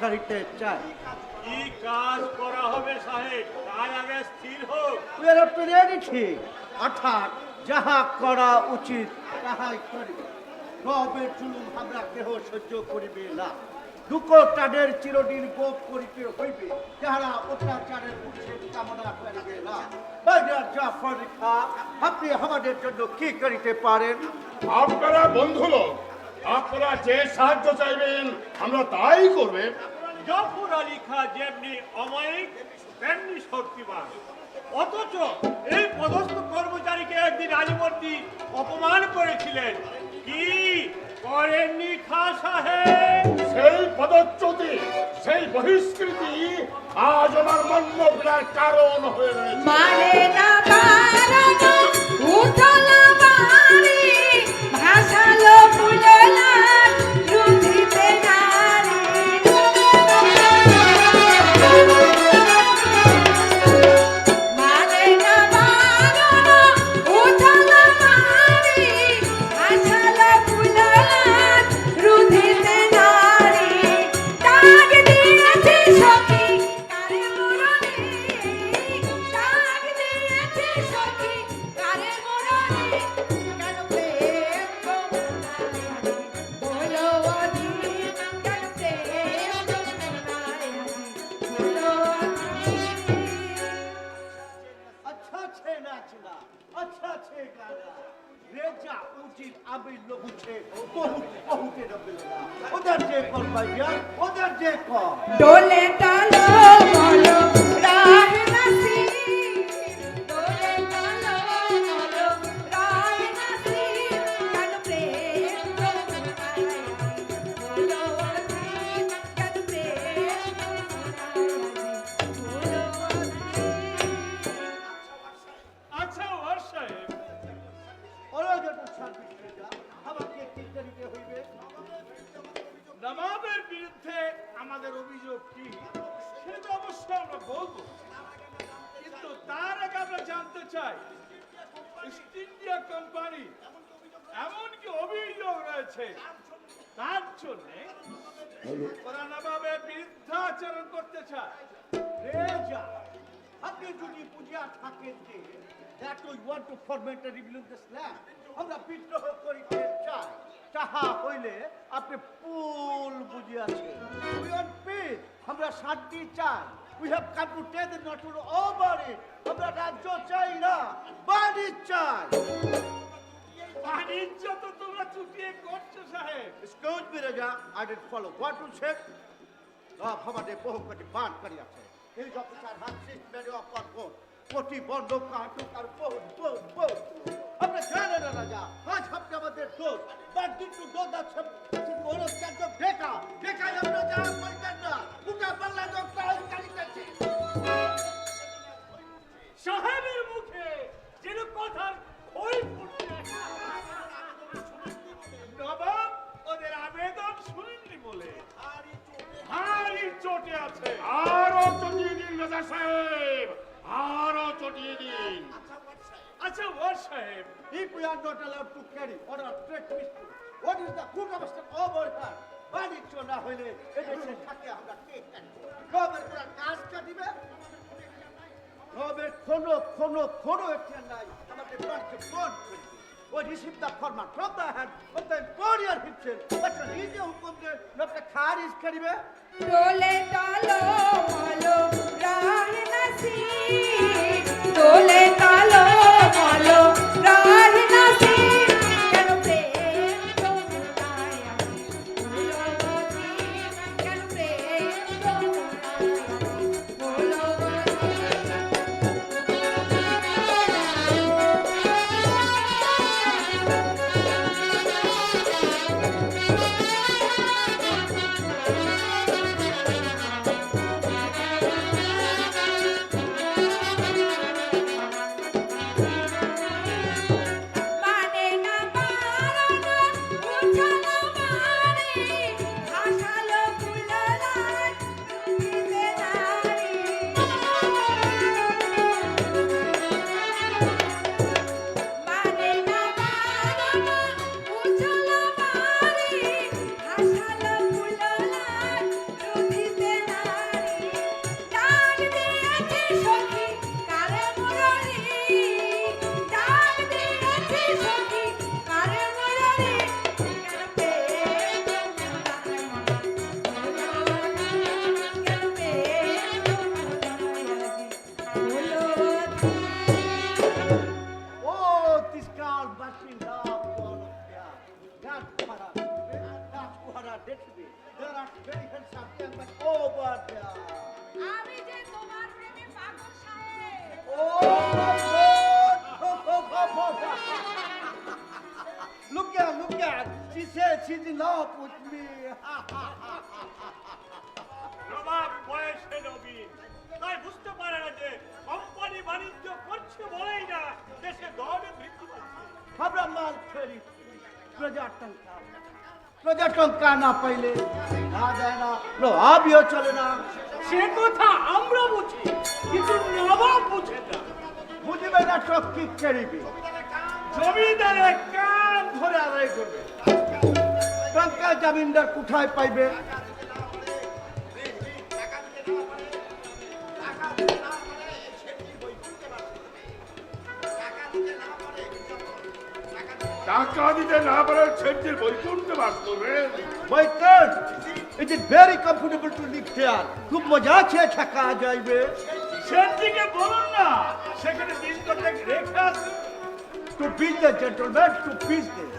করিতে চাই কি কাজ করা হবে সাহেব? তার আগে স্থির হোক। We are up to ready অর্থাৎ যাহা করা উচিত তাহাই করি। রবের জুলুম আমরা কেহ সহ্য করিবে না। দুঃখ তাদের চিরদিন গোপ করিতে হইবে। যাহারা অত্যাচারের উচিত কামনা করিবে না। বাইরার জাফর খা আপনি আমাদের জন্য কি করিতে পারেন? আপনারা বন্ধু লোক আপনারা যে সাহায্য চাইবেন আমরা তাই করবে। জফর আলী খা যেমনি অমায়িক তেমনি শক্তিমান। অথচ এই পদস্থ কর্মচারীকে একদিন আলিবর্তী অপমান করেছিলেন। কি করেননি খা সাহেব? সেই পদচ্যুতি সেই বহিষ্কৃতি আজ আমার মন্মগ্রার কারণ হয়ে রয়েছে। মানে না رجع وجيب ابي لغوتشي وهو وهو كده بالله ودرجيكم بيان ودرجيكم دولي تالو ওরা বিরুদ্ধাচরণ করতে চায়। রেজা আপনি যদি বুঝিয়া থাকেন যে আমরা বিদ্রোহ করিতে চাই। তাহা হইলে আপনি ফুল বুঝিয়াছেন। Peace আমরা শান্তি চাই। To tell them not to over আমরা রাজ্য চাই না বাড়ি চাই। চুটিয়ে করছ সাহেব? Excuse me, Raja, I didn't follow. What you said. সব আমাদের বহু কোটি বান করিয়াছে। এই অফিসার হাসিস মেরে অপর কোট কোটি বন্ধ কাটুক আর বহুত বহুত বহুত আমরা জানে না রাজা আজ আপনি আমাদের দোষ। বাট কিন্তু দোষ আছে ওর কাছে বেকা বেকায় আমরা যা করতেন না উঠা পাল্লা তো প্রায় কালিতেছে of us over here? বাণিজ্য না হইলে এদেশে থাকে আমরা কে? রবের পুরা কাজটা দিবে রবের কোনো কোনো কোনো একটা নাই আমাদের বাণিজ্য বন্ধ করবে লোকটা খারিজ করিবে টালো টালো লাল বাতি লাল That's what I did to me. There are very handsome young men over there. আমি যে তোমার প্রেমে পাগল সাহেব। ও Look at, look at. She said she's in love with me. তোমার বয়স হলো বিয়ে। তাই বুঝতে পার টঙ্কা না পাইলে না দেয় না আবিও চলে না সে কথা আমরা বুঝি কিন্তু নবাব বুঝে না বুঝবে না সব কি করিবি জমিদারের কান ধরে আদায় করবে টঙ্কা জামিনদার কোথায় পাইবে টাকা দিতে না পারে ছেলের বৈকুণ্ঠে বাস করবে My turn. It is very comfortable to live here. খুব মজা আছে থাকা যাইবে সেদিকে বলুন না সেখানে দিন কতক রেখে আসুন to business gentleman to business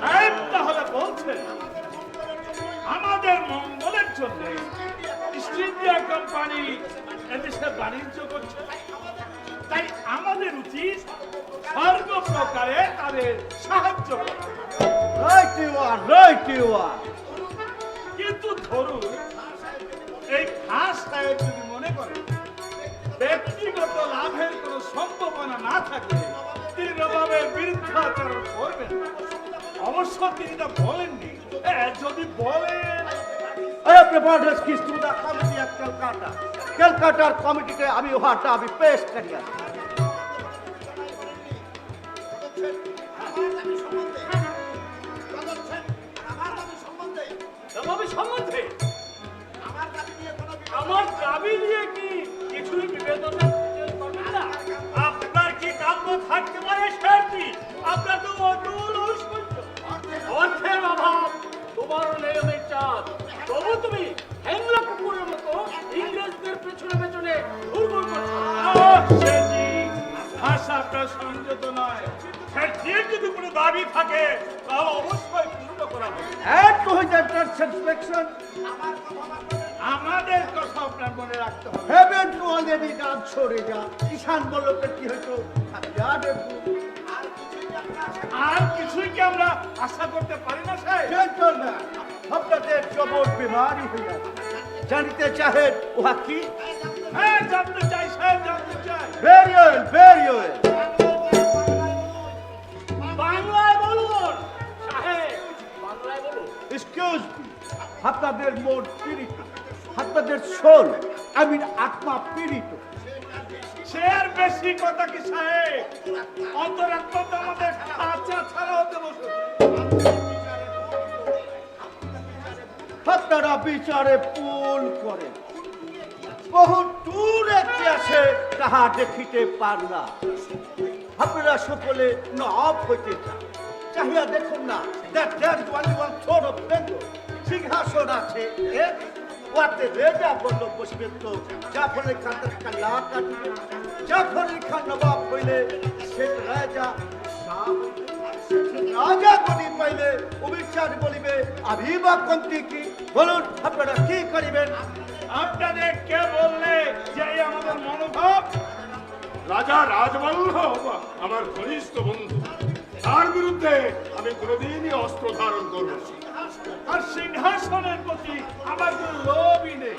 সাহেব তাহলে বলছেন আমাদের মঙ্গলের জন্য ইস্ট ইন্ডিয়া কোম্পানি এদেশে বাণিজ্য করছে আমাদের উচিত সর্বপ্রকারে তাদের সাহায্য করা। কিন্তু ধরুন এই খাস সাহেব যদি মনে করেন ব্যক্তিগত লাভের কোনো সম্ভাবনা না থাকলে তিনি নবাবের বিরুদ্ধাচরণ করবেন। অবশ্য তিনি তা বলেননি। যদি বলেন. ক্যালকাটার কমিটিতে আমি উহাটা আমি পেশ করিয়া তোমার নিয়মের চাঁদ। তবু তুমি হ্যাংলা কুকুরের মতো ইংরেজদের পেছনে পেছনে ঘুরঘুর করছ। ভাষা আপনার সংযত নয় সেটির যদি কোনো দাবি থাকে তাহলে অবশ্যই পূর্ণ করা হবে। his entrance satisfaction, আমাদের কথা আপনার মনে রাখতে হবে। haven't you already done সরে যা। কিষান বল্লভের কি হয়তো আর কিছুই কি আমরা আশা করতে পারি না জেন্টলম্যান আপনাদের জবর বিমারি হইয়াছে জানিতে চাহেন উহা কি? হ্যাঁ জানতে চাই সাহেব জানতে চাই। ভেরি ওয়েল ভেরি ওয়েল বাংলায় বলুন। সাহেব বাংলায় বলুন। এক্সকিউজ আপনাদের মন পীড়িত আপনাদের সোল আই মিন আত্মা পীড়িত। আর বেশি কথা কি সাহেব? অন্তরাত্মা তো আমাদের খাঁচা ছাড়া হতে বসে। আপনারা বিচারে পুল করেন। বহু দূরে আছে তাহা দেখিতে পার না আপনারা সকলে নব হইতে চান। চাহিয়া দেখুন না there is only one throne of Bengal. সিংহাসন আছে ওয়াতে রেজা বলল তো জাফরের খান তার কাল্লা আমার ঘনিষ্ঠ তার বিরুদ্ধে আমি কোনোদিনই অস্ত্র ধারণ করব না। আর সিংহাসনের প্রতি আমার কোনো লোভই নেই।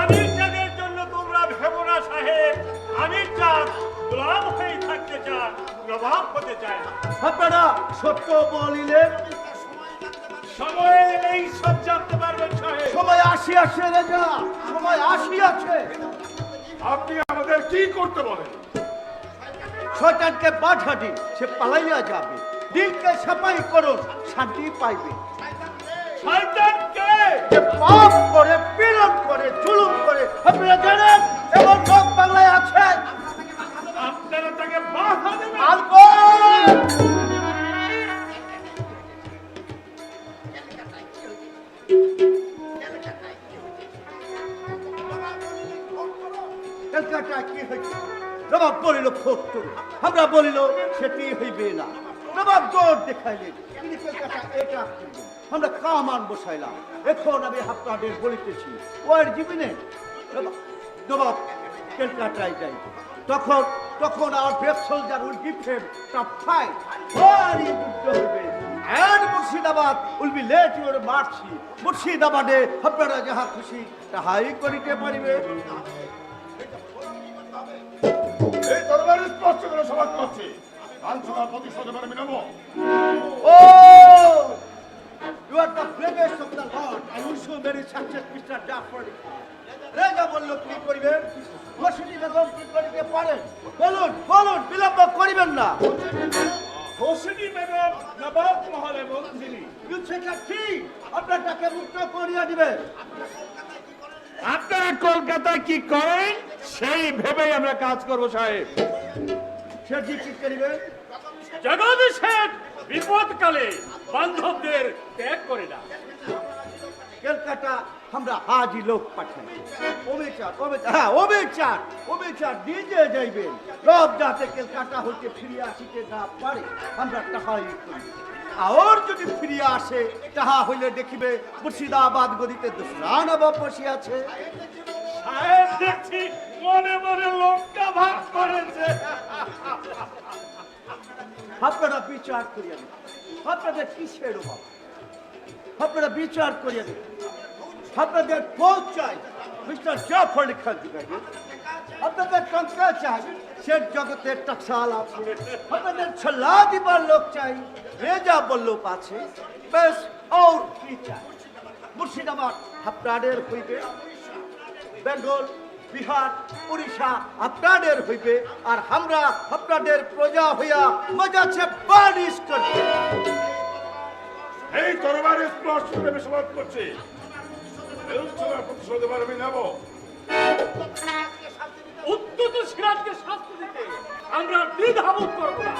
আমির চাঁদের জন্য তোমরা ভেবো না সাহেব। আমির চাঁদ গোলাম হয়ে থাকতে চান নবাব হতে চায় না। আপনারা সত্য বলিলেন সময় এলেই সব জানতে পারবেন সাহেব। সময় আসিয়াছে রাজা সময় আসিয়াছে আপনি আমাদের কি করতে বলেন? শয়তানকে বাধা সে পালাইয়া যাবে। দিনকে সাফাই করুন শান্তি পাইবে। শয়তানকে যে পাপ করে, পীড়ন করে, জুলুম করে, আপনারা জানেন, এমন লোক বাংলায় আছেন আপনারা তাকে বাধা দেবেন। আলবন কি হয়েছে? নবাব বলিল খোট্ট আমরা বলিল, সেটি হইবে না। নবাব জোর দেখাইলেন। তিনি এটা। আমরা কামান বসাইলাম। এখন আমি আপনাদের বলিতেছি ওয়ার জীবনে নবাব কলকাতায় যাই। তখন তখন আর brave soldier will give him top fight ভারী যুদ্ধ হবে। and Murshidabad will be let your mercy. মুর্শিদাবাদে আপনারা যাহা খুশি তাহাই করিতে পারিবে। এই তরবার স্পষ্ট করে সমাজ করছি। আলোচনা প্রতিশোধ এবার আমি নেব। ও you are the bravest of the lord I wish you merry success mister Jafar Reza বলল কি করিবেন? মসজিদি বেগম কি করিতে পারেন? বলুন বলুন বিলম্ব করিবেন না। হোসেনি বেগম নবাব মহলে মন্ত্রী। সেটা কি আপনার তাকে মুক্ত করিয়া দিবেন আপনারা কলকাতায় কি করেন সেই ভেবেই আমরা কাজ করব সাহেব। সে ঠিক করিবেন জগদীশের বিপদকালে বান্ধবদের ত্যাগ করে না কলকাতা আমরা হাজি লোক পাঠাই। অবিচার অবিচার হ্যাঁ অবিচার অবিচার দিয়ে যাইবেন সব যাতে কলকাতা হইতে ফিরিয়ে আসিতে না পারে আমরা তাহাই করি। আর যদি ফিরিয়ে আসে তাহা হইলে দেখিবে মুর্শিদাবাদ গদিতে দোসরা নবাব বসিয়াছে। সাহেব দেখছি মনে মনে লঙ্কা ভাগ করেছে। আপনারা বিচার করিয়া আপনাদের কিসের অভাব? আপনারা বিচার করিয়া দেবেন আপনাদের পৌঁছ চাই। মিস্টার জাফর দিবেন আপনাদের টঙ্কা চাই। সে জগতের টকসাল আছে। আপনাদের ছল্লা দিবার লোক চাই। রেজা বল্লভ আছে। বেশ আর কি চাই? মুর্শিদাবাদ আপনাদের হইবে। বেঙ্গল বিহার উড়িষ্যা আপনাদের হইবে আর আমরা আপনাদের প্রজা হইয়া মজাছে বারিশ করবে এই তরবার স্পষ্ট করে আমি সমাজ করছি প্রতিশোধ এবার আমি নেব উদ্যত সিরাজকে শাস্তি দিতে আমরা দ্বিধাবোধ করব না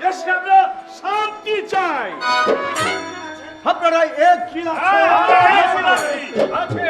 দেশে আমরা শান্তি চাই আপনারা এক কি হ্যাঁ, আছে